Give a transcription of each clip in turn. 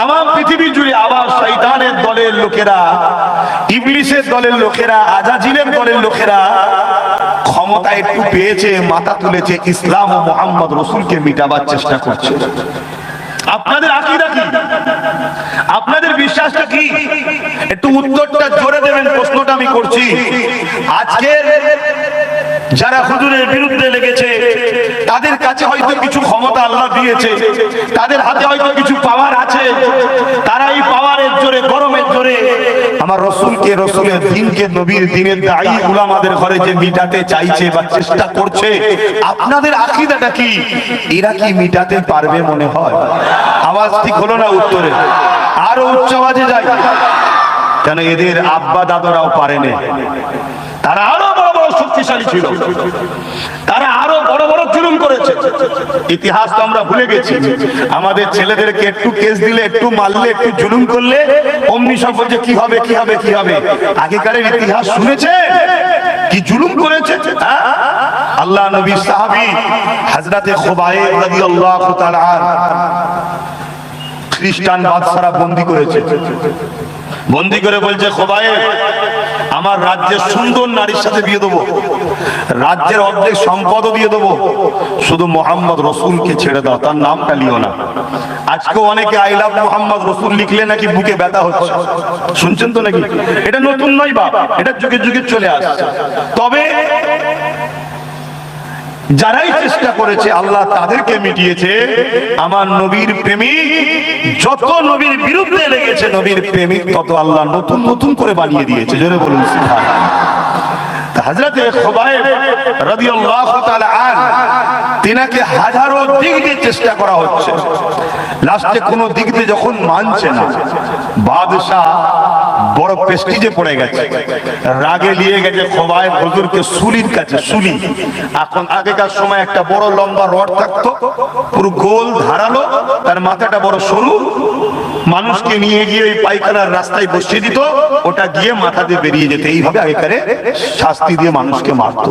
তাম পৃথিবী জুড়ে আবার শৈতানের দলের লোকেরা, ইবলিসের দলের লোকেরা, আজাজিলের দলের লোকেরা ক্ষমতা একটু পেয়েছে, মাথা তুলেছে, ইসলাম ও মোহাম্মদ রসুলকে মিটাবার চেষ্টা করছে। আপনাদের আকিদা কি? আপনাদের বিশ্বাসটা কি? একটু উত্তরটা জোরে দেবেন, প্রশ্নটা আমি করছি। আজকে যারা হুজুরের বিরুদ্ধে লেগেছে তাদের কাছে হয়তো কিছু ক্ষমতা আল্লাহ দিয়েছে। তাদের হাতে হয়তো কিছু পাওয়ার আছে। তারা এই পাওয়ারের জোরে, গরমের জোরে আমার রসুলকে, রসুলের দিনকে, নবীর দিনের দায়ী গুলামাদের ঘরে যে মিটাতে চাইছে বা চেষ্টা করছে, আপনাদের আকিদাটা কি? এরা কি মিটাতে পারবে মনে হয়? আওয়াজ ঠিক হলো না উত্তরে? আরও উচ্চ আওয়াজে যায় কেন এদের আব্বা দাদারাও পারেনি। তারা আরও শক্তিশালী ছিল। তারা আরও বড় বড় জুলুম করেছে। ইতিহাস তো আমরা ভুলে গেছি। আমাদের ছেলেদেরকে একটু কেস দিলে, একটু মারলে, একটু জুলুম করলে, অমনি সব বলছে কি হবে কি হবে কি হবে? আগেকারের ইতিহাস শুনেছে? কি জুলুম করেছে? হ্যাঁ? আল্লাহ নবী সাহাবী হযরতে খুবাইব রাদিয়াল্লাহু তাআলা খ্রিস্টান বাদশারা বন্দী করেছে। বন্দি করে বলছে খোবায়ে আমার রাজ্যের সুন্দর নারীর সাথে বিয়ে দেবো। রাজ্যের অর্ধেক সম্পদও দিয়ে দেবো। শুধু মোহাম্মদ রসুলকে ছেড়ে দাও, তার নামটা লিও না। আজকে অনেকে আই লাভ মোহাম্মদ রসুল লিখলে নাকি বুকে ব্যথা হচ্ছে। শুনছেন তো নাকি? এটা নতুন নয় বাপ, এটা যুগে যুগে চলে আসছে। তবে যারাই চেষ্টা করেছে, আল্লাহ তাদেরকে মিটিয়েছে। আমার নবীর প্রেমিক, যত নবীর বিরুদ্ধে লেগেছে নবীর প্রেমিক, তত আল্লাহ নতুন নতুন করে বানিয়ে দিয়েছে। জোরে বলুন, সুবহানাল্লাহ। তা হযরতে খুবাইব রাদিয়াল্লাহু তাআলা আন তিনাকে হাজারো দিক দিয়ে চেষ্টা করা হচ্ছে। লাস্টে কোনো দিক দিয়ে যখন মানছে না, বাদশাহ বড় প্রেস্টিজে পড়ে গেছে। রাগে নিয়ে গেছে খোবায় হুজুরকে সুলির কাছে, সুলি। এখন আগেকার সময় একটা বড় লম্বা রড থাকতো, পুরো গোল ধারালো, তার মাথাটা বড় সরু। মানুষকে নিয়ে গিয়ে ওই পায়খানার রাস্তায় বসিয়ে দিত, ওটা গিয়ে মাথা দিয়ে বেরিয়ে যেত। এইভাবে আগেকারে শাস্তি দিয়ে মানুষকে মারতো।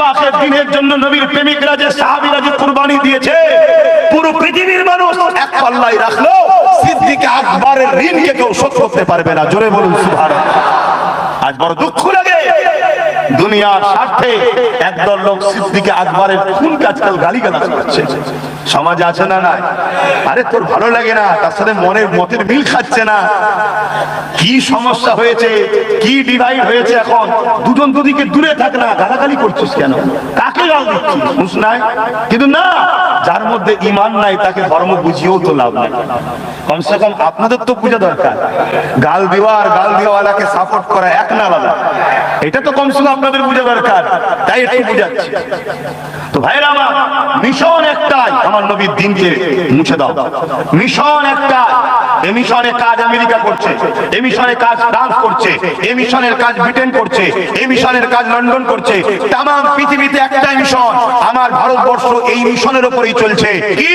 পাকের দিনের জন্য নবীর প্রেমিকরা যে সাহাবিরা যে কুরবানি দিয়েছে পুরো পৃথিবীর মানুষ এক পাল্লায় রাখল সিদ্দিক আকবরের ঋণকে কেউ শোধ করতে পারবে না। জোরে বলুন সুবহানাল্লাহ। আজ বড় দুঃখ দুনিয়ার স্বার্থে একদল লোক সিদ্দিকে আকবরের খুন আজকাল গালি গালাজ করছে। সমাজে আছে না না আরে তোর ভালো লাগে না, তার সাথে মনের মতের মিল খাচ্ছে না। কি সমস্যা হয়েছে, কি ডিভাইড হয়েছে এখন? দুজন দুদিকে দূরে থাক না, গালাগালি করছিস কেন? কাকে গাল দিচ্ছিস? নাই? কিন্তু না, যার মধ্যে ইমান নাই, তাকে ধর্ম বুঝিয়েও তো লাভ নাই। কমসে কম আপনাদের তো বুঝা দরকার। গাল দেওয়া আর গাল দেওয়ালাকে সাপোর্ট করা এক না আলাদা। এটা তো কমসে কম আপনাদের বুঝা দরকার। তাই একটু বুঝাচ্ছি। তো ভাইরা আমার মিশন একটাই, আমার নবীর দিনকে মুছে দাও। মিশন একটা এই মিশনের কাজ আমেরিকা করছে এই মিশনের কাজ ফ্রান্স করছে এই মিশনের কাজ ব্রিটেন করছে এই মিশনের কাজ লন্ডন করছে। তাম পৃথিবীতে একটাই মিশন, আমার ভারতবর্ষ এই মিশনের উপরেই চলছে। কি?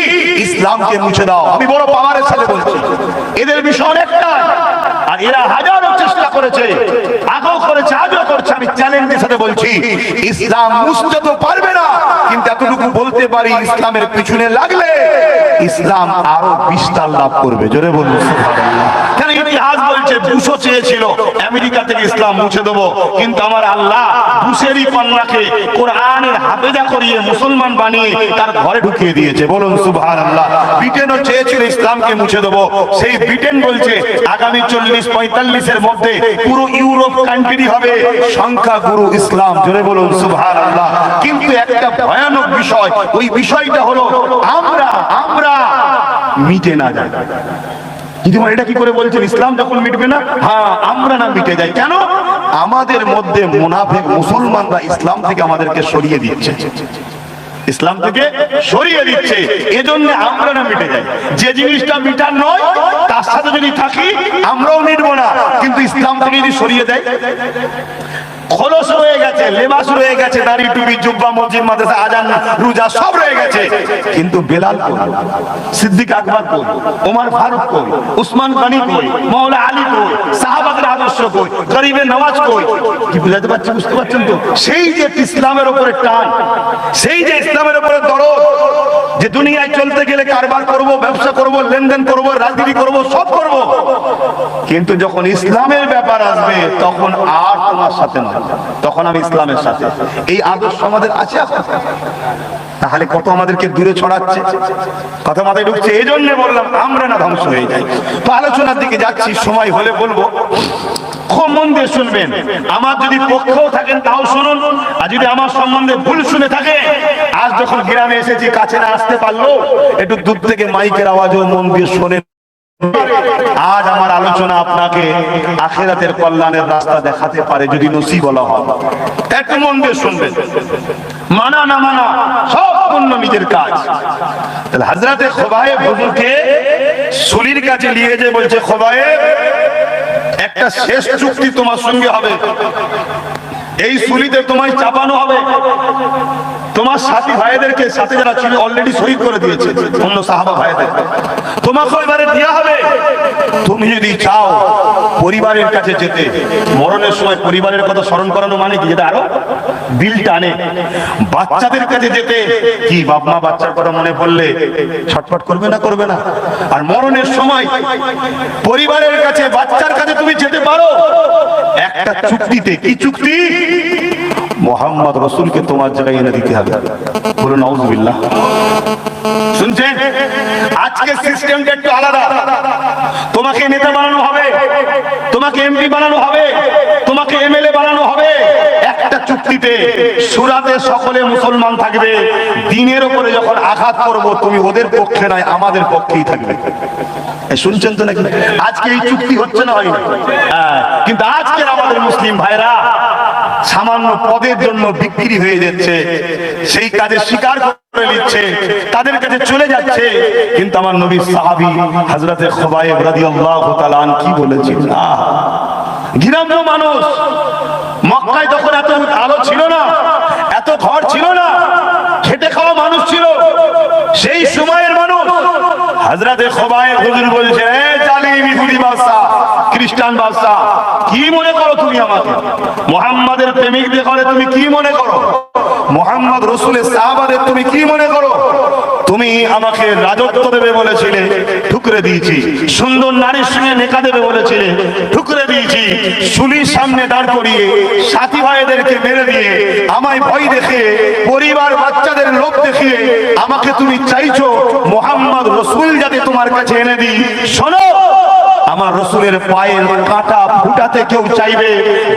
ইসলামকে মুছে দাও। আমি বড় পাওয়ারের সাথে বলছি। এদের মিশন একটাই, আর এরা হাজারো চেষ্টা করেছে আগেও করেছে আজও করছে আমি চ্যালেঞ্জের সাথে বলছি, ইসলাম মুছতে তো পারবে না, কিন্তু এতটুকু বলতে পারি, ইসলামের পিছনে লাগলে ইসলাম আরও বিস্তার লাভ করবে জোরে বলুন, সুবহানাল্লাহ। ইতিহাস বলছে বুশও চেয়েছিল, আমেরিকা থেকে ইসলাম মুছে দেবো। কিন্তু আমার আল্লাহ বুশেরই কন্যাকে কোরআনের হাফেজা করিয়ে মুসলমান বানিয়ে তার ঘরে ঢুকিয়ে দিয়েছে। বলুন সুবহান আল্লাহ ব্রিটেনও চেয়েছিল ইসলামকে মুছে দেবো। সেই ব্রিটেন বলছে, আগামী চল্লিশ পঁয়তাল্লিশের মধ্যে পুরো ইউরোপ কান্ট্রি হবে। সংখ্যা গুরু ইসলাম, জোরে বলুন সুবহান আল্লাহ কিন্তু একটা ভয়ানক বিষয়, ওই বিষয়টা হলো, আমরা আমরা মিটে না যায় বলেন, এটা কি করে বলছেন? ইসলাম যখন মিটবে না হ্যাঁ আমরা না মিটে যাই। কেন? আমাদের মধ্যে মুনাফেক মুসলমানরা ইসলাম থেকে আমাদেরকে সরিয়ে দিচ্ছে। ইসলাম থেকে সরিয়ে দিচ্ছে। এজন্য আমরা না মিটে যাই। যে জিনিসটা মিটার নয় তার সাথে যদি থাকি আমরাও মিটবো না। কিন্তু ইসলাম থেকে যদি সরিয়ে দেয় খোলস রয়ে গেছে, লেবাস রয়ে গেছে টুপি, জুব্বা, মসজিদ, মাদ্রাসা, আজান, রোজা, সব রয়ে গেছে। কিন্তু বেলাল কই? সিদ্দিক আকবর কই? ওমর ফারুক কই? উসমান গনি কই? মাওলা আলী কই? সাহাবাদের আদর্শ গরিবের নওয়াজ কই? কি বুঝাতে পারছি, বুঝতে পারছেন তো? সেই যে ইসলামের উপরে টান, সেই যে ইসলামের উপরে দরদ যে দুনিয়ায় চলতে গেলে কারবার করব, ব্যবসা করব, লেনদেন করব, রাজনীতি করব, সব করব। কিন্তু যখন ইসলামের ব্যাপার আসবে, তখন আর তোমার সাথে নয়। তখন আমি ইসলামের সাথে। এই আদর্শ আমাদের আছে? তাহলে কত আমাদেরকে দূরে ছড়াচ্ছে? কথা মাথায় ঢুকছে এই জন্য বললাম, আমরা না ধ্বংস হয়ে যাই। আলোচনার দিকে যাচ্ছি, সময় হলে বলব। আমার যদি পক্ষ থাকেন, তাও শুনুন। আর যদি আমার সম্বন্ধে ভুল শুনে থাকে, আজ যখন গ্রামে এসেছি, কাছে না আসতে পারল, একটু দূর থেকে মাইকের আওয়াজও মন দিয়ে শোনেন। আজ আমার আলোচনা আপনাকে আখেরাতের কল্যাণের রাস্তা দেখাতে পারে যদি নসি বলা হয়। একটু মন দিয়ে শুনবেন। মানা না মানা, সব পূর্ণ নিজের কাজ। তাহলে হাজরাতে খোবায়ে হুজুরকে সুলির কাছে নিয়ে যে বলছে খোবায়ে একটা শেষ চুক্তি তোমার সঙ্গে হবে। এই সুলিতে তোমায় চাপানো হবে। তোমার সাথী ভাইদেরকে সাথে যারা ছিল অলরেডি শহীদ করে দিয়েছে, অন্য সাহাবা ভাইদের। তোমাকে এবারে দেওয়া হবে। তুমি যদি চাও পরিবারের কাছে যেতে, মরণের সময় পরিবারের কথা স্মরণ করানো মানে কি? যেটা আরও দিল টানে। বাচ্চাদের কাছে যেতে, কি বাপ মা বাচ্চার কথা মনে পড়লে ছটফট করবে না করবে না? আর মরণের সময় পরিবারের কাছে, বাচ্চার কাছে তুমি যেতে পারো। একটা চুক্তিতে, কি চুক্তি? মোহাম্মদ রসুলকে তোমার জায়গায় এনে দিতে হবে। বলুন নওজুবিল্লাহ শুনছেন? আজকে সিস্টেমটা একটু আলাদা। তোমাকে নেতা বানানো হবে তোমাকে এমপি বানানো হবে তোমাকে এমএলএ বানানো হবে। একটা চুক্তিতে সুরাতে সকলে মুসলমান থাকবে। দিনের উপরে যখন আঘাত করব তুমি ওদের পক্ষে নয় আমাদের পক্ষেই থাকবে। শুনছেন তো নাকি? আজকে এই চুক্তি হচ্ছে না হয়নি। হ্যাঁ, কিন্তু আজকের আমাদের মুসলিম ভাইরা সামান্য পদের জন্য বিক্রি হয়ে যাচ্ছে। সেই কাজে স্বীকার করে নিচ্ছে। তাদের কাছে চলে যাচ্ছে। কিন্তু আমার নবী সাহাবী কি গ্রাম্য মানুষ। মক্কায় তখন এত আলো ছিল না, এত ঘর ছিল না, খেটে খাওয়া মানুষ ছিল। সেই সময়ের মানুষ। হাজরাতে খোবায় হুজুর বলছে বাদশা খ্রিস্টান বাদশা কি মনে করো তুমি আমাকে? মোহাম্মদের প্রেমিক দেখলে তুমি কি মনে করো? মোহাম্মদ রসুলের সাহাবাদের তুমি কি মনে করো? তুমি আমাকে রাজত্ব দেবে বলেছিলে, ঠুকরে দিয়েছি। সুন্দর নারীর সঙ্গে নেকা দেবে বলেছিলে, ঠুকরে দিয়েছি। শুলির সামনে দাঁড় করিয়ে সাথী ভাইদেরকে মেরে দিয়ে আমায় ভয় দেখে পরিবার বাচ্চাদের লোক দেখিয়ে আমাকে তুমি চাইছো, মোহাম্মদ রসুল যাতে তোমার কাছে এনে দিই। শোনো আমার রসুলের পায়ের কাঁটা ফুটাতে কেউ চাইবে।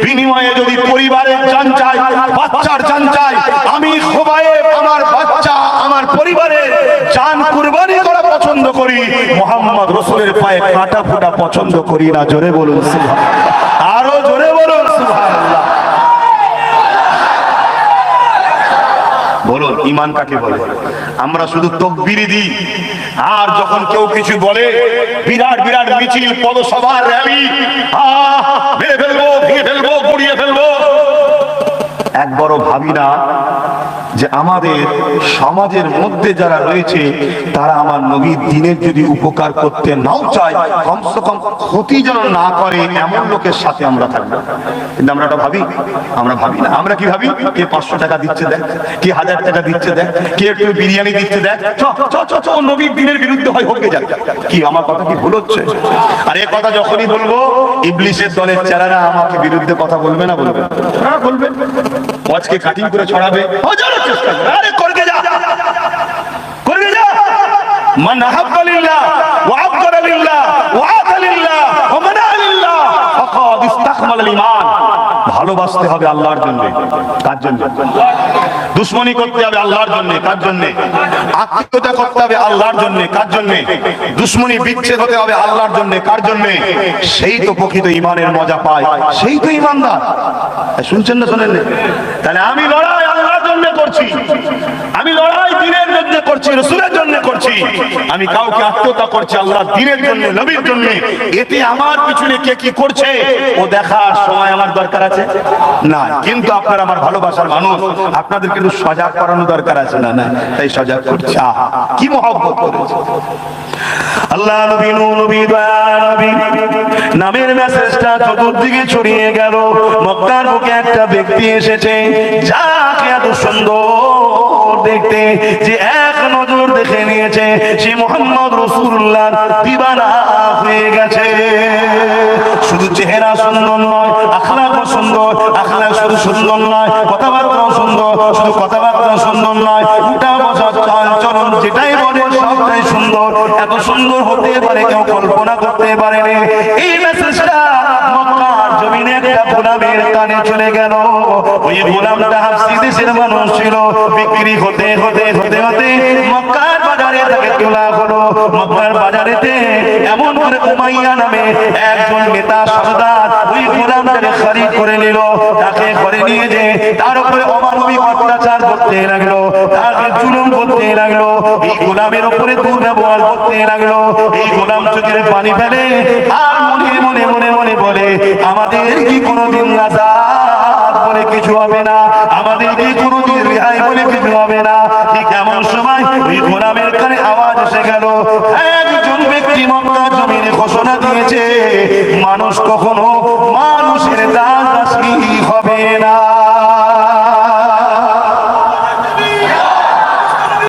বিনিময়ে যদি পরিবারের জান চাই বাচ্চার জান চাই আমি খোবায়ে আমার বাচ্চা, আমার পরিবারের জান কুরবানি করা পছন্দ করি। মোহাম্মদ রসুলের পায়ে কাঁটা ফুটা পছন্দ করি না, জোরে বলুন আরও জোরে বলুন বলুন ইমান কাকে বলে? আমরা শুধু তকবিরি দিই। আর যখন কেউ কিছু বলে, বিরাট বিরাট মিছিল পদসভা র্যালি ফেলব, ভেঙে ফেলব গুড়িয়ে ফেলব। একবারও ভাবি না যে আমাদের সমাজের মধ্যে যারা রয়েছে, তারা আমার নবীর দিনের যদি উপকার করতে নাও চায়, কমসে কম ক্ষতি যেন না করে এমন লোকের সাথে আমরা থাকব। কিন্তু আমরা এটা ভাবি, আমরা ভাবি না। আমরা কি ভাবি? কে পাঁচশো টাকা দিচ্ছে দেখ, কে হাজার টাকা দিচ্ছে দেখ, কে একটু বিরিয়ানি দিচ্ছে দেখ নবীর দিনের বিরুদ্ধে হয় হোক যাক। কি, আমার কথা কি ভুল হচ্ছে? আর এ কথা যখনই বলব, ইবলিশের দলের চেহারা আমাকে বিরুদ্ধে কথা বলবে না বলবে? হ্যাঁ বলবে। আজকে কাটিং করে ছড়াবে। হাজারো চেষ্টা করে। আরে যা। করকে যা। মান আহাব্বা ভালোবাসতে হবে আল্লাহর জন্য। কার জন্য? দুশ্মনী করতে হবে আল্লাহর জন্য, কার জন্য? আত্মীয়তা করতে হবে আল্লাহর জন্য, কার জন্য? দুশ্মনী বিচ্ছেদ হতে হবে আল্লাহর জন্য, কার জন্য? সেই তো প্রকৃত ইমানের মজা পায়, সেই তো ইমানদার। শুনছেন না, শোনেন তাহলে আমি লড়াই আল্লাহর জন্য করছি। আমি লড়াই দিনের জন্য করছি, রসুলের জন্য করছি। আমি কাউকে আত্মহত্যা করছি, আল্লাহ দিনের জন্য, নবীর জন্য। এতে আমার পিছনে কে কি করছে, ও দেখার সময় আমার দরকার আছে? না, কিন্তু আপনার আমার ভালোবাসার মানুষ, আপনাদের কিন্তু সজাগ করানো দরকার আছে। না না, তাই সজাগ করছি। কি মহব্বত করেছে। আল্লাহ নবী নবী দয়া, নবী। নামের মেসেজটা চতুর্দিকে ছড়িয়ে গেল। মক্কার বুকে একটা ব্যক্তি এসেছে, যাকে এত সুন্দর দেখতে যে এক নজর দেখে নিয়েছে, সে মোহাম্মদ রসুল্লাহ দিবানা হয়ে গেছে। শুধু চেহারা সুন্দর নয়, আখলাকও সুন্দর আখলা শুধু সুন্দর নয়, কথাবার্তাও সুন্দর, শুধু কথাবার্তা সুন্দর নয় উঠা বসা চল চলন যেটাই বলে সবটাই সুন্দর। এত সুন্দর হতে পারে কেউ কল্পনা করতে পারে এই মেসেজটা এমন করে নামে নেতা ওই করে নিল। তাকে ঘরে নিয়ে যে তার উপরে অমানবিক অত্যাচার করতে লাগল। তাকে জুলুম করতে লাগল। এই গোলামের উপরে করে দুর্ব্যবহার করতে লাগল। এই গোলাম চোখের পানি ফেলে আর মনে মনে মনে মনে বলে, আমাদের কি কোনোদিন রাজা বলে কিছু হবে না? আমাদের কি রেহাই বলে কিছু হবে না? ঠিক এমন সময় কানে আওয়াজ এসে গেল। একজন ব্যক্তি মক্কা জমিনে ঘোষণা দিয়েছে, মানুষ কখনো মানুষের দাস হবে না।